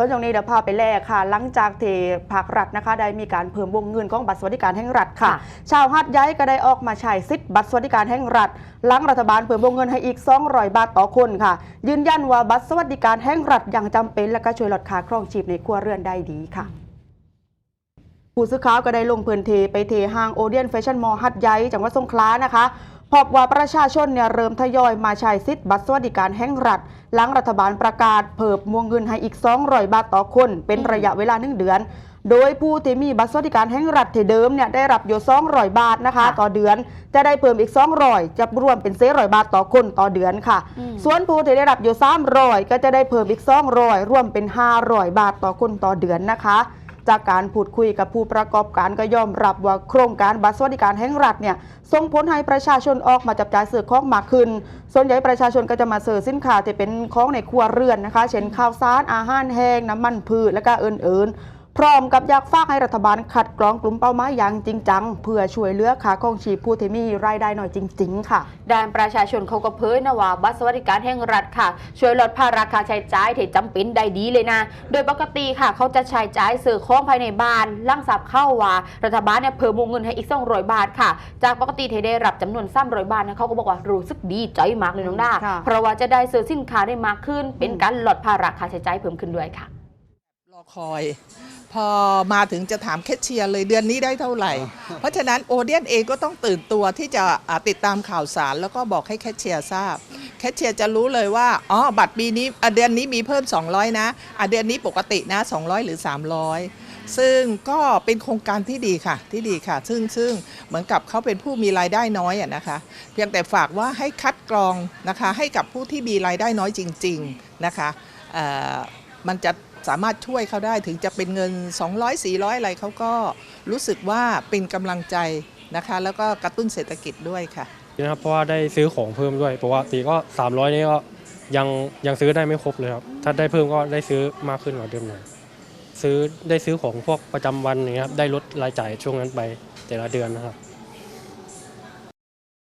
ราะตรงนี้เดี๋ยวพาไปแลกค่ะ หลังจากที่ภาครัฐนะคะ ได้มีการเพิ่มวงเงินของบัตรสวัสดิการแห่งรัฐค่ะค่ะชาวฮัดย้ายก็ได้ออกมาใช้สิทธิ์บัตรสวัสดิการแห่งรัฐหลังรัฐบาลเพิ่มวงเงินให้อีก 200 บาทต่อคนค่ะ ยืนยันว่าบัตรสวัสดิการแห่งรัฐยังจำเป็น และก็ช่วยลดค่าครองชีพในครัวเรือนได้ดีค่ะผู้สื่อข่าวก็ได้ลงพื้นที่ไปที่ห้างโอเดียนแฟชั่นมอลล์หัดใหญ่จังหวัดสงขลานะคะ พบว่าประชาชนเนี่ยเริ่มทยอยมาใช้สิทธิ์บัตรสวัสดิการแห่งรัฐ หลังรัฐบาลประกาศเพิ่มวงเงินให้อีก 200 บาทต่อคน เป็นระยะเวลาหนึ่งเดือน โดยผู้ที่มีบัตรสวัสดิการแห่งรัฐที่เดิมเนี่ยได้รับอยู่200 บาทนะคะค่ะต่อเดือน จะได้เพิ่มอีก 200 จะรวมเป็น400บาทต่อคนต่อเดือนค่ะอืมส่วนผู้ที่ได้รับอยู่300 ก็จะได้เพิ่มอีก 200 รวมเป็น 500 บาทต่อคนต่อเดือนนะคะ จากการพูดคุยกับผู้ประกอบการก็ยอมรับว่าโครงการบัตรสวัสดิการแห่งรัฐเนี่ยส่งผลให้ประชาชนออกมาจับจ่ายซื้อของมากขึ้น ส่วนใหญ่ประชาชนก็จะมาซื้อสินค้าที่เป็นของในครัวเรือนนะคะ เช่นข้าวสารอาหารแห้งน้ำมันพืชและก็อื่นๆ พร้อมกับอยากฝากให้รัฐบาลคัดกรองกลุ่มเป้าหมายอย่างจริงจัง เพื่อช่วยเหลือขาของชีพผู้ที่มีรายได้น้อยจริง ๆ ค่ะ ด้านประชาชนเขาก็เผยนะว่าบัตรสวัสดิการแห่งรัฐค่ะ ช่วยลดภาระค่าใช้จ่ายที่จำเป็นได้ดีเลยนะ โดยปกติค่ะ เขาจะใช้จ่ายซื้อของภายในบ้านล่างสับเข้าว่า รัฐบาลเนี่ยเพิ่มวงเงินให้อีก200บาทค่ะ จากปกติที่ได้รับจำนวน300บาทนะเขาก็บอกว่ารู้สึกดีใจมากเลยน้องด้าค่ะเพราะว่าจะได้ซื้อสินค้าได้มากขึ้น เป็นการลดภาระค่าใช้จ่ายเพิ่มขึ้นด้วยค่ะรอคอย พอมาถึงจะถามแคชเชียร์เลยเดือนนี้ได้เท่าไหร่ เพราะฉะนั้นโอเดียนเองก็ต้องตื่นตัวที่จะอ่าติดตามข่าวสาร แล้วก็บอกให้แคชเชียร์ทราบ แคชเชียร์จะรู้เลยว่าอ๋อบัตรปีนี้อะเดือนนี้มีเพิ่ม 200นะอะเดือนนี้ปกตินะ 200 หรือ 300 ซึ่งก็เป็นโครงการที่ดีค่ะที่ดีค่ะ ซึ่งซึ่งเหมือนกับเขาเป็นผู้มีรายได้น้อยอะนะคะ เพียงแต่ฝากว่าให้คัดกรองนะคะให้กับผู้ที่มีรายได้น้อยจริง ๆนะคะเอ่อมันจะ สามารถช่วยเขาได้ถึงจะเป็นเงิน 200 400 อะไรเขาก็รู้สึกว่าเป็นกำลังใจนะคะ แล้วก็กระตุ้นเศรษฐกิจด้วยค่ะนะครับเพราะว่าได้ซื้อของเพิ่มด้วยปกติก็ 300 นี่ก็ยังยังซื้อได้ไม่ครบเลยครับ ถ้าได้เพิ่มก็ได้ซื้อมากขึ้นกว่าเดิมหน่อยซื้อได้ซื้อของพวกประจำวันอย่างเงี้ยครับได้ลดรายจ่ายช่วงนั้นไปแต่ละเดือนนะครับ